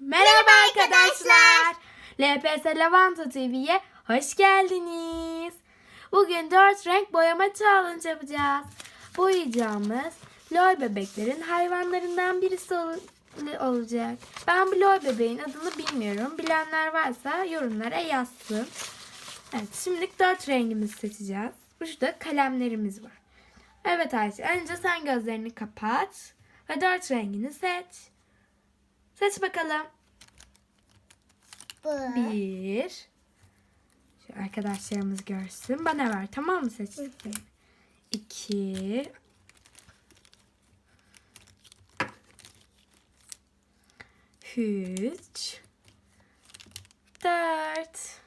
Merhaba arkadaşlar. LPS Lavanta TV'ye hoş geldiniz. Bugün 4 renk boyama challenge yapacağız. Boyayacağımız lol bebeklerin hayvanlarından birisi ol- olacak. Ben bu lol bebeğin adını bilmiyorum. Bilenler varsa yorumlara yazsın. Evet şimdi 4 rengimizi seçeceğiz. Burada kalemlerimiz var. Evet Ayşe önce sen gözlerini kapat ve 4 rengini seç. Seç bakalım. Bu. Bir. Şu arkadaşlarımız görsün. Bana ver tamam mı seçtiklerini? İki. Üç. Dört.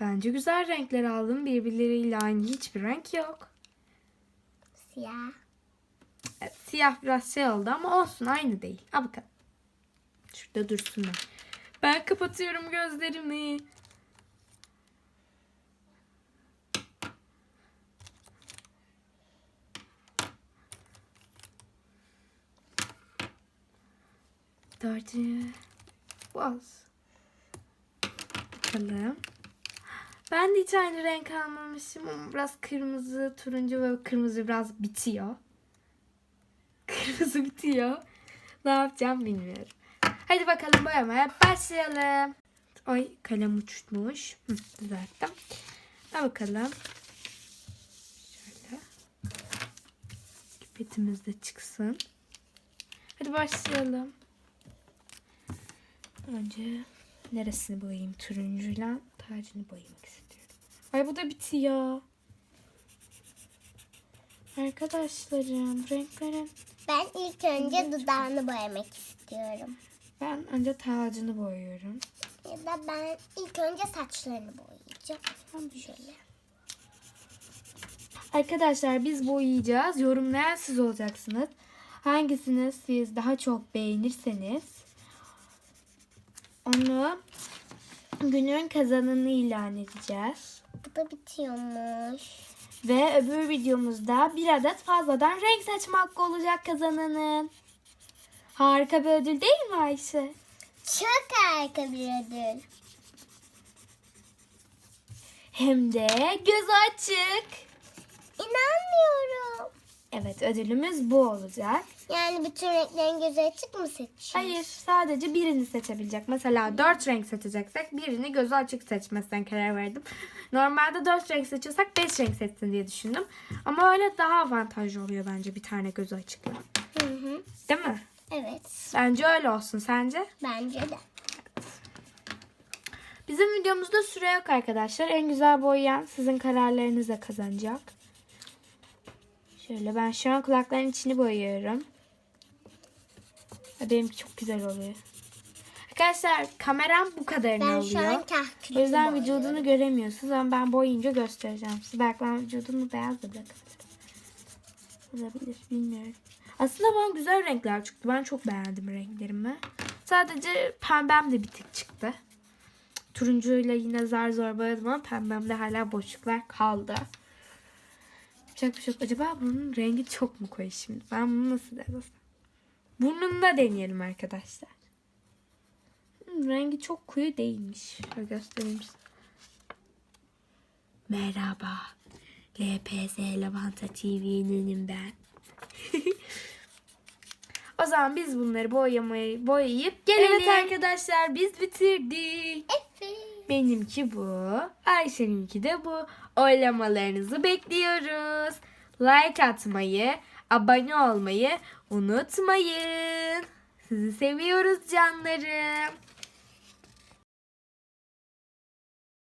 Bence güzel renkler aldım. Birbirleriyle aynı hiçbir renk yok. Siyah. Siyah biraz şey oldu ama olsun aynı değil. Al bakalım. Şurada dursunlar. Ben kapatıyorum gözlerimi. Dördüncü. Was. Bakalım. Ben de hiç aynı renk almamışım biraz kırmızı, turuncu ve kırmızı biraz bitiyor. Kırmızı bitiyor. Ne yapacağım bilmiyorum. Hadi bakalım boyamaya başlayalım. Ay kalem uçmuş. Hı, düzelttim. Hadi bakalım. Şöyle. Pipetimiz de çıksın. Hadi başlayalım. Önce neresini boyayayım? Turuncuyla tacını boyamak istiyorum. Ay bu da bitiyor. Arkadaşlarım renklerin Ben ilk önce dudağını boyamak istiyorum. Ben önce tacını boyuyorum. Ya da ben ilk önce saçlarını boyayacağım. Şöyle. Arkadaşlar biz boyayacağız. Yorumlayan siz olacaksınız. Hangisini siz daha çok beğenirseniz onu günün kazananı ilan edeceğiz. Bu da bitiyormuş. Ve öbür videomuzda bir adet fazladan renk seçme hakkı olacak kazananın. Harika bir ödül değil mi Ayşe? Çok harika bir ödül. Hem de göz açık. İnanmıyorum. Evet ödülümüz bu olacak. Yani bütün renklerin gözü açık mı seçeceğiz? Hayır sadece birini seçebilecek. Mesela dört renk seçeceksek birini gözü açık seçmesine karar verdim. Normalde dört renk seçiyorsak beş renk seçsin diye düşündüm. Ama öyle daha avantajlı oluyor bence bir tane gözü açıkla. Hı hı. Değil mi? Evet. Bence öyle olsun sence? Bence de. Bizim videomuzda süre yok arkadaşlar. En güzel boyayan sizin kararlarınızla kazanacak. Şöyle ben şu an kulakların içini boyuyorum. Benimki çok güzel oluyor. Arkadaşlar kameram bu kadarını Ben şu alıyor. an kahkülü O yüzden boyuyorum. vücudunu göremiyorsunuz ama ben boyayınca göstereceğim size. Belki ben vücudumu beyaz da bırakabilirim. Olabilir bilmiyorum. Aslında bana güzel renkler çıktı. Ben çok beğendim renklerimi. Sadece pembem de bir tık çıktı. Turuncuyla yine zar zor boyadım ama pembemde hala boşluklar kaldı. Yapacak bir şey yok. Acaba bunun rengi çok mu koyu şimdi? Ben bunu nasıl denesem? Burnunda deneyelim arkadaşlar. Hmm, rengi çok koyu değilmiş. Şöyle göstereyim size. Merhaba. LPS Lavanta TV'nin ben. o zaman biz bunları boyamayı boyayıp gelelim. Evet arkadaşlar biz bitirdik. Efe. Benimki bu. Ayşe'ninki de bu. Oylamalarınızı bekliyoruz. Like atmayı, abone olmayı unutmayın. Sizi seviyoruz canlarım.